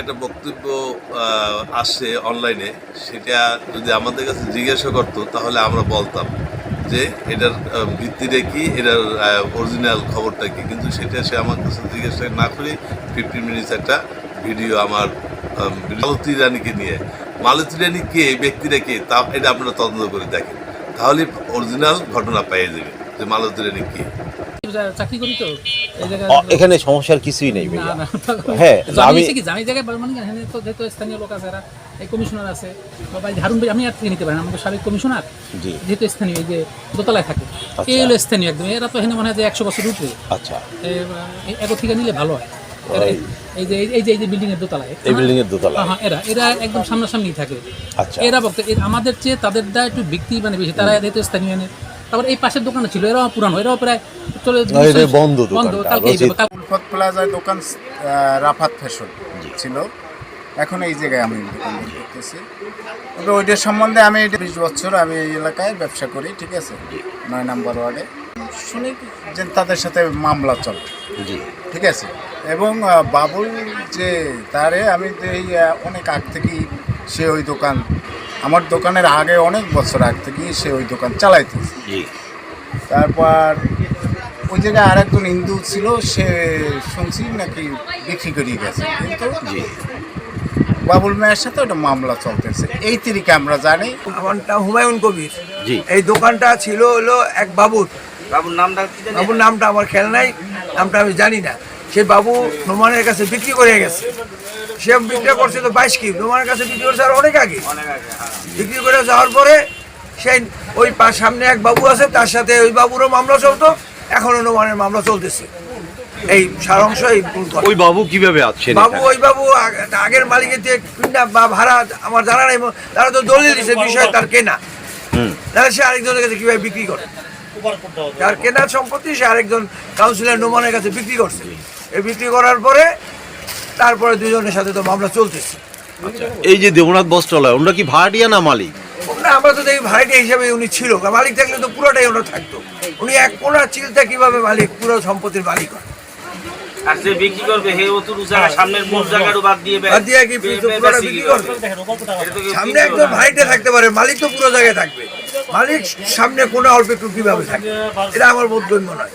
একটা বক্তব্য আসছে অনলাইনে সেটা যদি আমাদের কাছে জিজ্ঞাসা করতো, তাহলে আমরা বলতাম যে, এটার ভিত্তিটা কি, এটার অরিজিনাল খবরটা কি? কিন্তু সেটা সে আমার কাছে জিজ্ঞাসা না করে ফিফটিন মিনিটস একটা ভিডিও আমার মালতী রানীকে নিয়ে। মালতী রানী কে ব্যক্তিটা কে, তা, এটা আপনারা তদন্ত করে দেখেন। তাহলে অরিজিনাল ঘটনা পেয়ে যাবে যে মালতী রানী কে। চাকরি করি তো। এখানে সমস্যার কিছুই নেই ভাইয়া। হ্যাঁ, আমি কি জানি জায়গায় মানে এখানে তো যেহেতু স্থানীয় লোক আছে এই কমিশনার আছে। বা ভাই হারুন ভাই আমি আর থেকে নিতে পারি আমাদের সাবেক কমিশনার যেহেতু স্থানীয় এই যে দোতলায় থাকে। আচ্ছা। এই হলো স্থানীয় একদম। এরা তো এখানে মনে হয় যে একশো বছর উপরে আচ্ছা। থেকে নিলে ভালো হয়। এই- যে এই যে এই যে বিল্ডিং এর দোতলায়। এই বিল্ডিং এর দোতলা হ্যাঁ এরা এরা একদম সামনাসামনি থাকে। আচ্ছা। এরা বক্ত আমাদের চেয়ে তাদের দা একটু ব্যক্তি মানে বেশি। তারা যেহেতু স্থানীয় তারপর এই পাশের দোকানে ছিল এরাও পুরানো এরাও প্রায় চলে বন্ধ বন্ধ কালকে উলফত প্লাজায় দোকান রাফাত ফ্যাশন ছিল। এখন এই জায়গায় আমি দোকান করতেছি। তবে ওইটার সম্বন্ধে আমি এটা বিশ বছর আমি এই এলাকায় ব্যবসা করি ঠিক আছে? নয় নম্বর ওয়ার্ডে। শুনি যে তাদের সাথে মামলা চলে ঠিক আছে? এবং বাবুল যে তারে আমি তো এই অনেক আগ থেকেই সে ওই দোকান আমার দোকানের আগে অনেক বছর আগ থেকেই সে ওই দোকান চালাইতেছে তারপর ওই জায়গায় আর একজন হিন্দু ছিল সে শুনছি নাকি বিক্রি করিয়ে গেছে। কিন্তু জি। বাবুল মেয়ের সাথে ওটা মামলা চলতেছে। এই তিরিকে আমরা জানি। আমার নাম হুমায়ুন কবির। জি। এই দোকানটা ছিল হলো এক বাবুর। বাবুর নামটা বাবুর নামটা আমার খেয়াল নাই নামটা আমি জানি না। সে বাবু নোমানের কাছে বিক্রি করে গেছে। সে বিক্রি করছে তো বাইশ কি নোমানের কাছে বিক্রি করছে আর অনেক আগে। অনেক আগে হ্যাঁ। বিক্রি করে যাওয়ার পরে সেই ওই পা- সামনে এক বাবু আছে তার সাথে ওই বাবুরও মামলা চলতো। এখনও নোমানের মামলা চলতেছে। এই সারাংশ এই ওই বাবু কীভাবে আছেন বাবু ওই বাবু আগের মালিকের দিয়ে কিনা বা ভাড়া আমার জানা নাই তারা তো দলিল দিছে বিষয় তার কেনা। হুম। তাহলে সে আরেকজনের কাছে কীভাবে বিক্রি করে? তার কেনার সম্পত্তি সে আরেকজন কাউন্সিলর নোমানের কাছে বিক্রি করছে। এই বিক্রি করার পরে তারপরে দুজনের সাথে তো মামলা চলতেছে। এই যে দেবনাথ বস্ত্রালয় ওনারা কি ভাড়াটিয়া না মালিক? না আমরা তো দেখি ভাড়াটিয়া হিসাবে উনি ছিল। মালিক থাকলে তো পুরোটাই ওনার থাকতো। উনি এক কোনা চিলতে কীভাবে মালিক পুরো সম্পত্তির মালিক হয়। আর যে বিক্রি করবে হে অতুর জায়গা সামনের মূল জায়গাটা বাদ দিয়ে বাদ দিয়ে কি বে- তো বে- পুরোটা বিক্রি করবে? এটা তো কেউ সামনে একজন ভাইটে থাকতে পারে মালিক তো পুরো জায়গায় থাকবে। মালিক সামনে কোনো অল্প একটু কীভাবে থাকবে? এটা আমার বোধগম্য নয়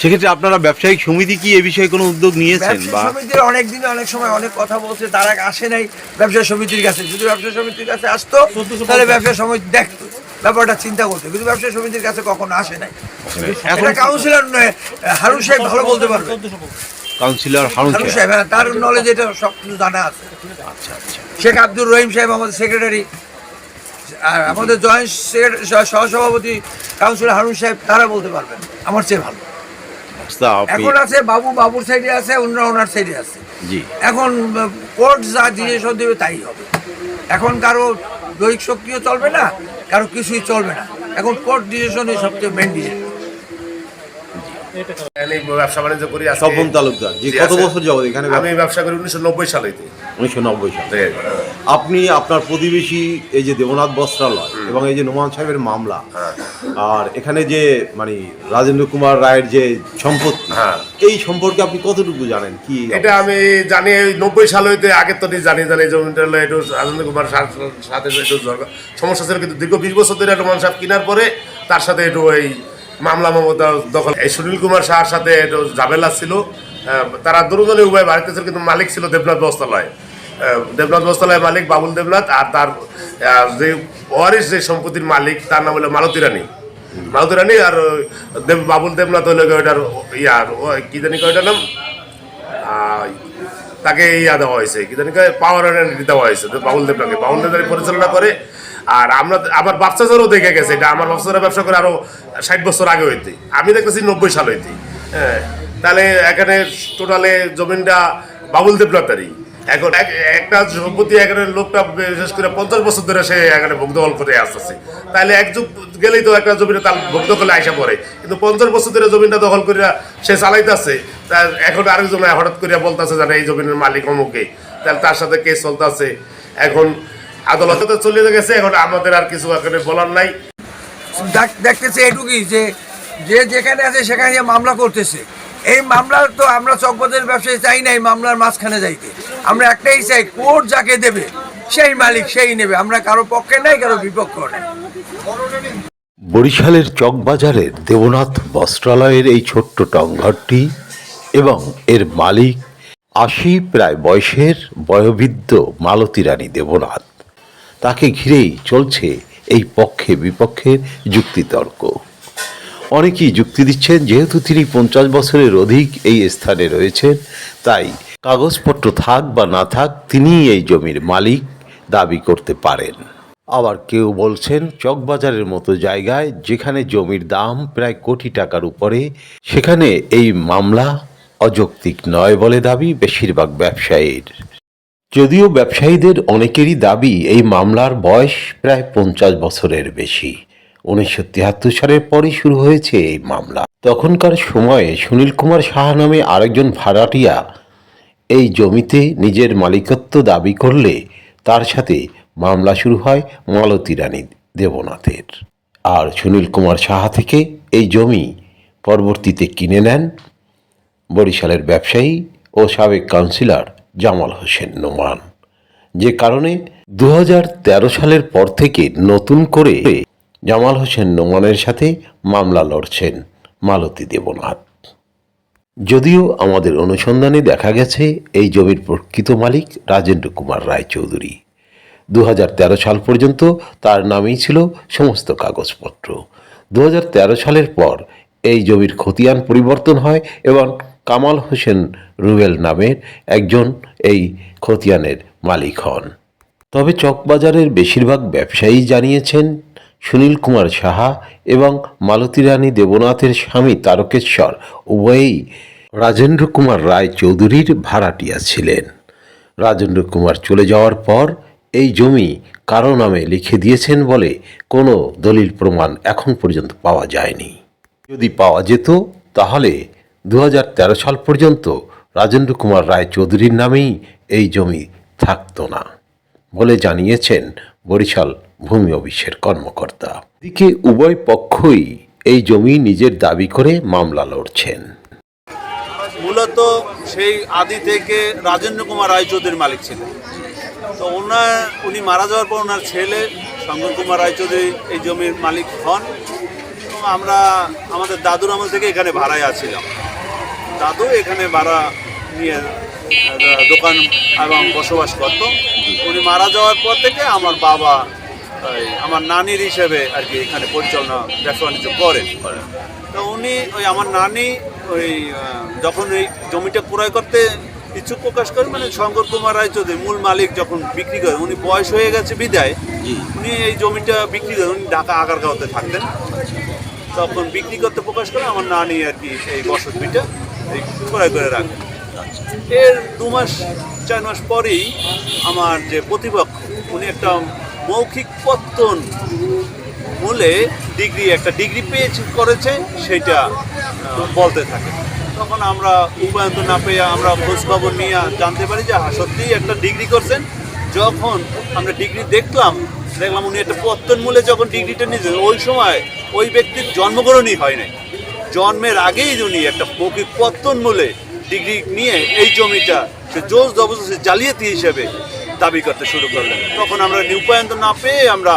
সেক্ষেত্রে আপনারা ব্যবসায়িক সমিতি কি এ বিষয়ে কোনো উদ্যোগ নিয়েছেন বা? সমিতির অনেক দিনে অনেক সময় অনেক কথা বলছে তারা আসে নাই ব্যবসা সমিতির কাছে। যদি ব্যবসা সমিতির কাছে আসতো তাহলে ব্যবসা সমিতি দেখতো ব্যাপারটা চিন্তা করতো। কিন্তু ব্যবসা সমিতির কাছে কখনো আসে নাই। এখন কাউন্সিলর নয় হারুন সাহেব ভালো বলতে পারবে। কাউন্সিলর হারুন সাহেব। হ্যাঁ তার নলেজ এটা সব কিছু জানা আছে। আচ্ছা আচ্ছা। শেখ আব্দুর রহিম সাহেব আমাদের সেক্রেটারি আর আমাদের জয়েন্ট সহসভাপতি কাউন্সিলর হারুন সাহেব তারা বলতে পারবেন। আমার চেয়ে ভালো। এখন আছে বাবু বাবুর সাইডে আছে অন্য ওনার সাইডে আছে। জি। এখন কোর্ট যা ডিসিশন দেবে তাই হবে। এখন কারও দৈহিক শক্তিও চলবে না কারও কিছুই চলবে না। এখন কোর্ট ডিসিশনই সবচেয়ে মেন ডিসিশন ব্যবসা বাণিজ্য করি স্বপন তালুকদার জি জি, কত বছর যাবত এখানে আমি ব্যবসা করি উনিশশো নব্বই সালে উনিশশো নব্বই সালে। আপনি আপনার প্রতিবেশী এই যে দেবনাথ বস্ত্রালয় এবং এই যে নোমান সাহেবের মামলা হ্যাঁ। আর এখানে যে মানে রাজেন্দ্র কুমার রায়ের যে সম্পত্তি হ্যাঁ। এই সম্পর্কে আপনি কতটুকু জানেন? কি এটা আমি জানি নব্বই সাল হইতে আগের তো জানি জানি জমিটা একটু রাজেন্দ্র কুমার সাথে একটু সমস্যা ছিল কিন্তু দীর্ঘ বিশ বছর ধরে রোমান সাহেব কেনার পরে তার সাথে একটু ওই মামলা মমতা দখল এই সুনীল কুমার শাহর সাথে একটু ঝামেলা ছিল। তারা দুজনে উভয় বাড়িতে ছিল কিন্তু মালিক ছিল দেবনাথ বস্ত্রালয়। আহ, দেবনাথ বস্তালয়ের মালিক বাবুল দেবনাথ আর তার যে ওয়ারিস যে সম্পত্তির মালিক, তার নাম হলো মালতী রানী। মালতী রানী আর দেব বাবুল দেবনাথ গিয়ে ওইটার ইয়ার কি জানি কয় ওইটার নাম? তাকে ইয়া দেওয়া হয়েছে, কি জানি পাওয়ার দেওয়া হয়েছে বাবুল দেবনাথকে। বাবুল দেবনাথ পরিচালনা করে, আর আমরা, আমার বাচ্চাদেরও দেখে গেছে এটা, আমার বাচ্চারা ব্যবসা করে আরও ষাট বছর আগে হইতে। আমি দেখতেছি নব্বই সাল হইতে। হ্যাঁ তাহলে এখানে টোটালে জমিনটা বাবুল দেবনাথেরই। এখন একটা সম্পত্তি এখানে লোকটা, বিশেষ করে পঞ্চাশ বছর ধরে সে এখানে করে আসতেছে। তাহলে গেলেই তো একটা জমিটা তার আইসা পড়ে। কিন্তু পঞ্চাশ বছর ধরে জমিটা দখল সে চালাইতেছে এখন আরেকজন হঠাৎ করিয়া বলতেছে জানে এই জমিনের মালিক অমুকে। তাহলে তার সাথে কেস চলতেছে। এখন আদালতে তো চলে গেছে, এখন আমাদের আর কিছু এখানে বলার নাই। দেখতেছে এটুকুই যে যে যেখানে আছে সেখানে মামলা করতেছে। এই মামলার তো আমরা চকবাজারের ব্যবসায়ী চাই না, এই মামলার মাঝখানে যাইতে। আমরা একটাই চাই, কোর্ট যাকে দেবে, সেই মালিক সেই নেবে। আমরা কারও পক্ষে নাই, কারও বিপক্ষ নাই। বরিশালের চকবাজারের দেবনাথ বস্ত্রালয়ের এই ছোট্ট টংঘরটি এবং এর মালিক আশি প্রায় বয়সের বয়োবৃদ্ধ মালতী রানী দেবনাথ। তাকে ঘিরেই চলছে এই পক্ষে বিপক্ষের যুক্তিতর্ক। অনেকেই যুক্তি দিচ্ছেন, যেহেতু তিনি পঞ্চাশ বছরের অধিক এই স্থানে রয়েছেন, তাই কাগজপত্র থাক বা না থাক, তিনিই এই জমির মালিক, দাবি করতে পারেন। আবার কেউ বলছেন, চকবাজারের মতো জায়গায় যেখানে জমির দাম প্রায় কোটি টাকার উপরে, সেখানে এই মামলা অযৌক্তিক নয় বলে দাবি বেশিরভাগ ব্যবসায়ীর। যদিও ব্যবসায়ীদের অনেকেরই দাবি, এই মামলার বয়স প্রায় পঞ্চাশ বছরের বেশি। উনিশশো তিয়াত্তর সালের পরই শুরু হয়েছে এই মামলা। তখনকার সময়ে সুনীল কুমার সাহা নামে আরেকজন ভাড়াটিয়া এই জমিতে নিজের মালিকত্ব দাবি করলে তার সাথে মামলা শুরু হয় মালতী রানী দেবনাথের। আর সুনীল কুমার সাহা থেকে এই জমি পরবর্তীতে কিনে নেন বরিশালের ব্যবসায়ী ও সাবেক কাউন্সিলর জামাল হোসেন নোমান। যে কারণে দু হাজার তেরো সালের পর থেকে নতুন করে জামাল হোসেন নোমানের সাথে মামলা লড়ছেন মালতী দেবনাথ। যদিও আমাদের অনুসন্ধানে দেখা গেছে, এই জমির প্রকৃত মালিক রাজেন্দ্র কুমার রায়চৌধুরী। দু হাজার তেরো সাল পর্যন্ত তার নামেই ছিল সমস্ত কাগজপত্র। দু হাজার তেরো সালের পর এই জমির খতিয়ান পরিবর্তন হয় এবং কামাল হোসেন রুবেল নামের একজন এই খতিয়ানের মালিক হন। তবে চকবাজারের বেশিরভাগ ব্যবসায়ী জানিয়েছেন সুনীল কুমার সাহা এবং মালতী রানী দেবনাথের স্বামী তারকেশ্বর, উভয়েই রাজেন্দ্র কুমার রায় চৌধুরীর ভাড়াটিয়া ছিলেন। রাজেন্দ্র কুমার চলে যাওয়ার পর এই জমি কারও নামে লিখে দিয়েছেন বলে কোনো দলিল প্রমাণ এখন পর্যন্ত পাওয়া যায়নি। যদি পাওয়া যেত, তাহলে দু হাজার তেরো সাল পর্যন্ত রাজেন্দ্র কুমার রায় চৌধুরীর নামেই এই জমি থাকতো না, বলে জানিয়েছেন বরিশাল ভূমি অফিসের কর্মকর্তা। এদিকে উভয় পক্ষই এই জমি নিজের দাবি করে মামলা লড়ছেন। মূলত সেই আদি থেকে রাজেন্দ্র কুমার রায়চৌধুরীর মালিক ছিলেন। তো ওনার, উনি মারা যাওয়ার পর ওনার ছেলে শঙ্কর কুমার রায়চৌধুরী এই জমির মালিক হন। এবং আমরা, আমাদের দাদুর আমল থেকে এখানে ভাড়ায় আছিলাম। দাদু এখানে ভাড়া নিয়ে দোকান এবং বসবাস করত। উনি মারা যাওয়ার পর থেকে আমার বাবা আমার নানির হিসেবে আর কি এখানে পরিচালনা ব্যবসা বাণিজ্য করেন। তো উনি ওই আমার নানি ওই যখন এই জমিটা ক্রয় করতে ইচ্ছুক প্রকাশ করেন মানে শঙ্কর কুমার রায়চৌধুরী মূল মালিক যখন বিক্রি করেন উনি বয়স হয়ে গেছে বিদায়। উনি এই জমিটা বিক্রি করেন উনি ঢাকা আগারগাঁওতে থাকতেন। তখন বিক্রি করতে প্রকাশ করে আমার নানি আর কি এই বসতভিটা এই ক্রয় করে রাখেন। এর দু মাস চার মাস পরেই আমার যে প্রতিপক্ষ উনি একটা মৌখিক পত্তন মূলে ডিগ্রি একটা ডিগ্রি পেয়েছে করেছে, সেটা বলতে থাকে। তখন আমরা উপায়ন্ত না পেয়ে আমরা খোঁজ খবর নিয়ে জানতে পারি যে হ্যাঁ সত্যিই একটা ডিগ্রি করছেন। যখন আমরা ডিগ্রি দেখলাম দেখলাম উনি একটা পত্তন মূলে যখন ডিগ্রিটা নিয়েছেন, ওই সময় ওই ব্যক্তির জন্মগ্রহণই হয় নাই। জন্মের আগেই উনি একটা মৌখিক পত্তন মূলে ডিগ্রি নিয়ে এই জমিটা, সে জোর জবরদস্তি জালিয়াতি হিসেবে দাবি করতে শুরু করলেন। তখন আমরা নিউপায়ন্ত না পেয়ে আমরা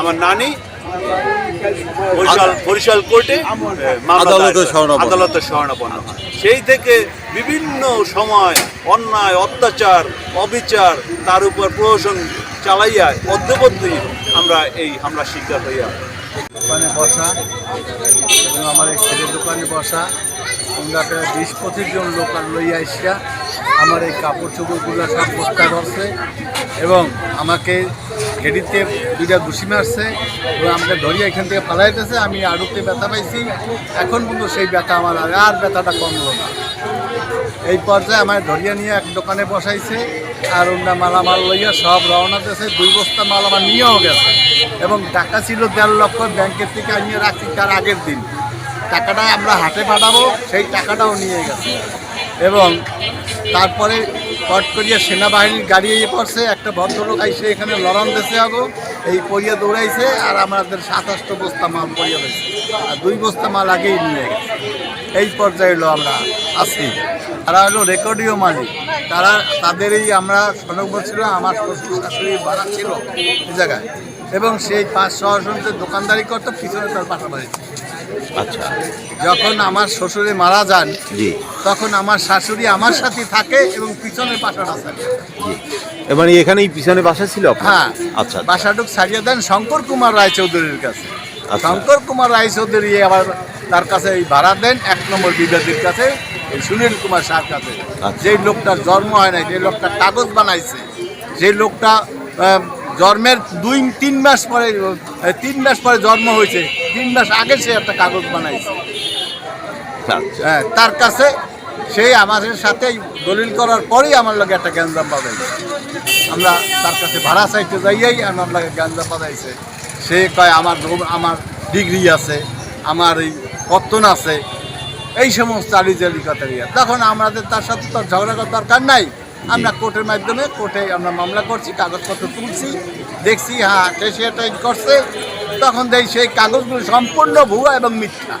আমার নানি বরিশাল বরিশাল কোর্টে আদালতে। আদালতে শরণাপন্ন সেই থেকে বিভিন্ন সময় অন্যায় অত্যাচার অবিচার তার উপর প্রহসন চালাইয়া অদ্যবধি আমরা এই হামলা শিকার হইয়া বসা। এবং আমার এই ছেলের দোকানে বসা। আমরা প্রায় বিশ পঁচিশ জন লোক আর লইয়া আসিয়া আমার এই কাপড় চোপড়গুলো সব বস্তা করছে এবং আমাকে ঘেডিতে দুইটা ঘুষি মারছে এবং আমাকে ধরিয়া এখান থেকে পালাইতেছে। আমি আড়ুতে ব্যথা পাইছি। এখন কিন্তু সেই ব্যথা আমার আর ব্যথাটা কমলো না। এই পর্যায়ে আমার ধরিয়া নিয়ে এক দোকানে বসাইছে আর ওনার মালামাল লইয়া সব রওনা দিয়েছে। দুই বস্তা মাল আমার নিয়েও গেছে এবং টাকা ছিল দেড় লক্ষ ব্যাংকের থেকে আনিয়ে রাখছি তার আগের দিন। টাকাটা আমরা হাটে পাঠাবো, সেই টাকাটাও নিয়ে গেছে। এবং তারপরে পট করিয়া সেনাবাহিনীর গাড়ি এসে পড়ছে, একটা ভদ্রলোক আইসে এখানে লড়ন দেশে আগো, এই পরিয়া দৌড়াইছে আর আমাদের সাতাশটা বস্তা মাল পরিয়া রয়েছে। আর দুই বস্তা মাল আগেই নিয়ে গেছে। এই পর্যায়ে হলো আমরা আছি। তারা হলো রেকর্ডীয় মালিক। তারা, তাদেরই আমরা সনক বলছিল আমার শ্বশুর শাশুড়ি ভাড়া ছিল এই জায়গায়। এবং সেই পাঁচ সহসন্তে দোকানদারি করতো পিছনে তার বাড়ি ছিল। আচ্ছা। যখন আমার শ্বশুরে মারা যান জি। তখন আমার শাশুড়ি আমার সাথে থাকে এবং পিছনের পাশাটা থাকে। জি। এ মানে এখানেই পিছনে বাসা ছিল হ্যাঁ। আচ্ছা বাসাটুক ছাড়িয়ে দেন শঙ্কর কুমার রায়চৌধুরীর কাছে। আচ্ছা। শঙ্কর কুমার রায়চৌধুরী আবার তার কাছে এই ভাড়া দেন এক নম্বর বিদ্যার্থীর কাছে সুনীল কুমার শাহর কাছে। আচ্ছা। যেই লোকটার জন্ম হয় নাই যে লোকটা কাগজ বানাইছে যে লোকটা জন্মের দুই তিন মাস পরে তিন মাস পরে জন্ম হয়েছে। তিন মাস আগে সে একটা কাগজ বানাইছে। আচ্ছা। হ্যাঁ তার কাছে সেই আমাদের সাথে দলিল করার পরেই আমার লগে একটা গ্যাঞ্জাম পাবাইছে আমরা তার কাছে ভাড়া চাইতে যাইয়াই আমার লগে গ্যাঞ্জাম পাবাইছে সে কয় আমার আমার ডিগ্রি আছে আমার এই পত্তন আছে এই সমস্ত আলিজালি কথা তখন আমাদের তার সাথে তো ঝগড়া করার দরকার নাই। আমরা কোর্টের মাধ্যমে কোর্টে আমরা মামলা করছি কাগজপত্র তুলছি দেখছি হ্যাঁ সে করছে তখন দেখি সেই কাগজগুলো সম্পূর্ণ ভুয়া এবং মিথ্যা।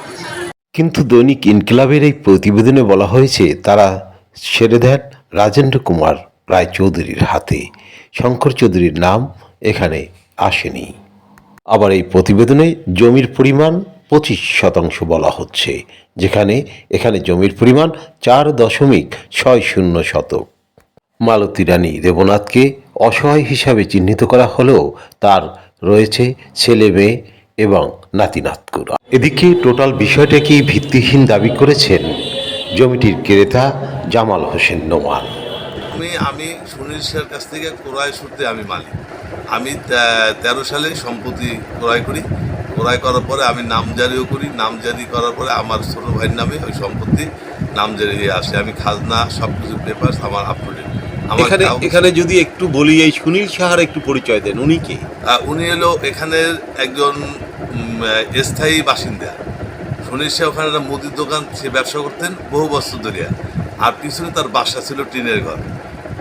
কিন্তু দৈনিক ইনকিলাবের এই প্রতিবেদনে বলা হয়েছে তারা ছেড়ে দেন রাজেন্দ্র কুমার রায় চৌধুরীর হাতে। শঙ্কর চৌধুরীর নাম এখানে আসেনি। আবার এই প্রতিবেদনে জমির পরিমাণ পঁচিশ শতাংশ বলা হচ্ছে যেখানে এখানে জমির পরিমাণ চার দশমিক ছয় শূন্য শতক। মালতী রানী দেবনাথকে অসহায় হিসাবে চিহ্নিত করা হলেও তার রয়েছে ছেলে মেয়ে এবং নাতিনাতকুরা এদিকে টোটাল বিষয়টাকেই ভিত্তিহীন দাবি করেছেন জমিটির ক্রেতা জামাল হোসেন নোমান। আমি আমি সুনীল সের কাছ থেকে ক্রয় সূত্রে আমি মালিক। আমি তেরো সালে সম্পত্তি ক্রয় করি। ক্রয় করার পরে আমি নামজারিও করি। নামজারি করার পরে আমার ছোট ভাইয়ের নামে ওই সম্পত্তি নামজারি হয়ে আসে। আমি খাজনা সব কিছু পেপার আমার আপ টু ডেট এখানে এখানে যদি একটু বলি এই সুনীল সাহার একটু পরিচয় দেন উনি কে? উনি হলো এখানের একজন স্থায়ী বাসিন্দা। সুনীল শাহ ওখানে একটা মুদির দোকান সে ব্যবসা করতেন বহু বছর ধরে। আর পিছনে তার বাসা ছিল টিনের ঘর।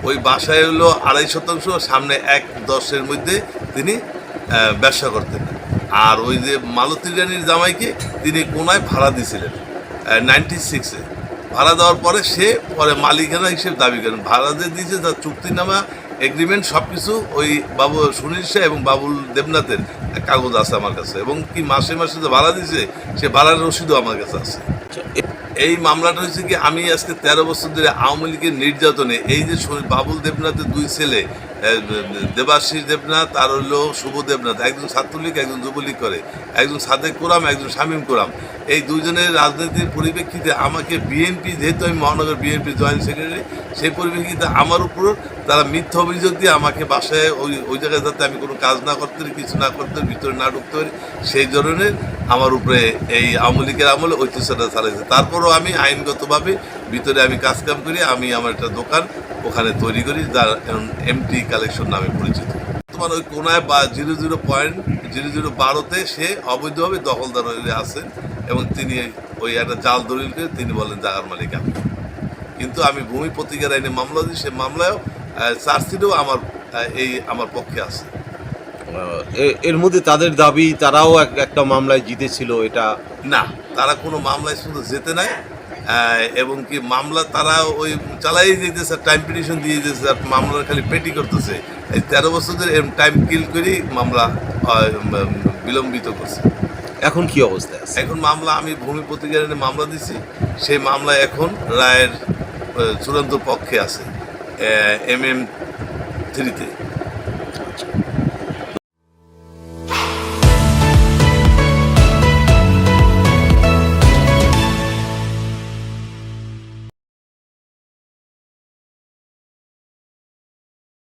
ওই বাসায় হলো আড়াই শতাংশ সামনে এক দশের মধ্যে তিনি ব্যবসা করতেন। আর ওই যে মালতী রানীর জামাইকে তিনি কোনায় ভাড়া দিয়েছিলেন নাইনটি সিক্সে ভাড়া দেওয়ার পরে সে পরে মালিকানা হিসেবে দাবি করেন। ভাড়া যে দিয়েছে, তার চুক্তিনামা এগ্রিমেন্ট সব কিছু ওই বাবু সুনীল শাহ এবং বাবুল দেবনাথের কাগজ আছে আমার কাছে। এবং কি মাসে মাসে যে ভাড়া দিয়েছে, সে ভাড়ার রসিদও আমার কাছে আছে। এই মামলাটা হচ্ছে কি, আমি আজকে তেরো বছর ধরে আওয়ামী লীগের নির্যাতনে এই যে বাবুল দেবনাথের দুই ছেলে দেবাশিস দেবনাথ আর হলো শুভ দেবনাথ। একজন ছাত্রলীগ, একজন যুবলীগ করে। একজন সাদেক কোরাম, একজন শামীম কোরাম। এই দুজনের রাজনীতির পরিপ্রেক্ষিতে আমাকে বিএনপি, যেহেতু আমি মহানগর বিএনপি জয়েন্ট সেক্রেটারি, সেই পরিপ্রেক্ষিতে আমার উপর তারা মিথ্যা অভিযোগ দিয়ে আমাকে বাসায় ওই ওই জায়গায় যাতে আমি কোনো কাজ না করতে পারি, কিছু না করতে পারি, ভিতরে না ঢুকতে পারি, সেই ধরনের আমার উপরে এই আওয়ামী লীগের আমলে ঐতিহ্যটা চালাইছে। তারপরও আমি আইনগতভাবে ভিতরে আমি কাজকাম করি, আমি আমার একটা দোকান ওখানে তৈরি করি যার এমটি কালেকশন নামে পরিচিত। তোমার ওই কোনায় বা zero zero point zero zero বারোতে সে অবৈধভাবে দখলদার হয়ে আছেন এবং তিনি ওই একটা জাল দলিল করে তিনি বলেন জাগার মালিক আমি। কিন্তু আমি ভূমি প্রতিকার আইনে মামলা দিই সে মামলায়ও চার্জশিটও আমার এই আমার পক্ষে আছে। এর মধ্যে তাদের দাবি তারাও এক- একটা মামলায় জিতেছিল এটা না তারা কোনো মামলায় শুধু যেতে নাই এবং কি মামলা তারা ওই চালাই দিতেছে টাইম পিটিশন দিয়ে দিতেছে আর মামলার খালি পেটি করতেছে। এই তেরো বছর ধরে টাইম কিল করেই মামলা বিলম্বিত করছে। এখন কি অবস্থায় আছে? এখন মামলা আমি ভূমি প্রতিকার মামলা দিছি সেই মামলা এখন রায়ের চূড়ান্ত পক্ষে আছে এম এম থ্রিতে